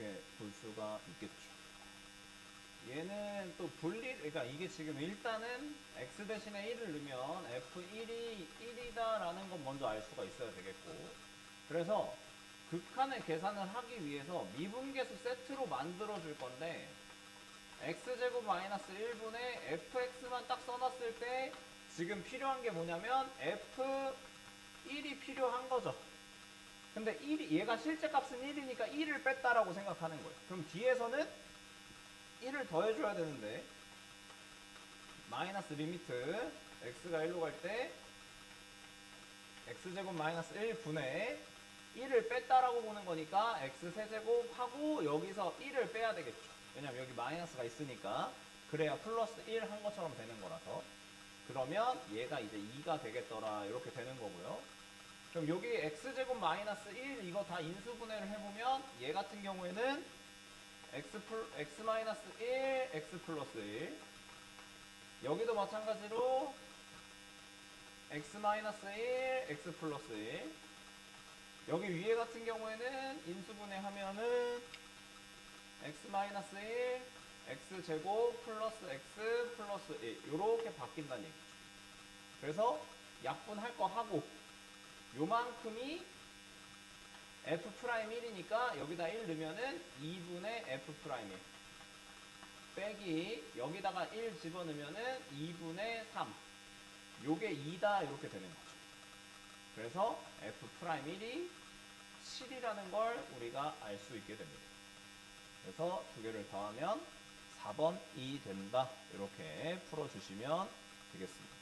이렇게 볼 수가 있겠죠. 얘는 또 분리, 그러니까 이게 지금 일단은 x 대신에 1을 넣으면 f1이 1이다라는 건 먼저 알 수가 있어야 되겠고. 그래서 극한의 계산을 하기 위해서 미분계수 세트로 만들어 줄 건데, x제곱 마이너스 1분의 fx만 딱 써놨을 때 지금 필요한 게 뭐냐면 f1이 필요한 거죠. 근데 1이, 얘가 실제 값은 1이니까 1을 뺐다라고 생각하는 거예요. 그럼 뒤에서는 1을 더해줘야 되는데 마이너스 리미트 x가 1로 갈 때 x제곱 마이너스 1분의 1을 뺐다라고 보는 거니까 x 세제곱 하고 여기서 1을 빼야 되겠죠. 왜냐면 여기 마이너스가 있으니까 그래야 플러스 1 한 것처럼 되는 거라서 그러면 얘가 이제 2가 되겠더라 이렇게 되는 거고요. 그럼 여기 x제곱 마이너스 1 이거 다 인수분해를 해보면 얘 같은 경우에는 x, 플, x 마이너스 1 x 플러스 1 여기도 마찬가지로 x 마이너스 1 x 플러스 1 여기 위에 같은 경우에는 인수분해 하면은 x 마이너스 1 x 제곱 플러스 x 플러스 1 이렇게 바뀐다는 얘기죠. 그래서 약분할 거 하고 요만큼이 f 프라임 1이니까 여기다 1 넣으면은 2분의 f 프라임 1 빼기 여기다가 1 집어넣으면은 2분의 3 요게 2다 이렇게 되는 거죠. 그래서 f 프라임 1이 7이라는 걸 우리가 알 수 있게 됩니다. 그래서 두 개를 더하면 4번이 된다. 이렇게 풀어주시면 되겠습니다.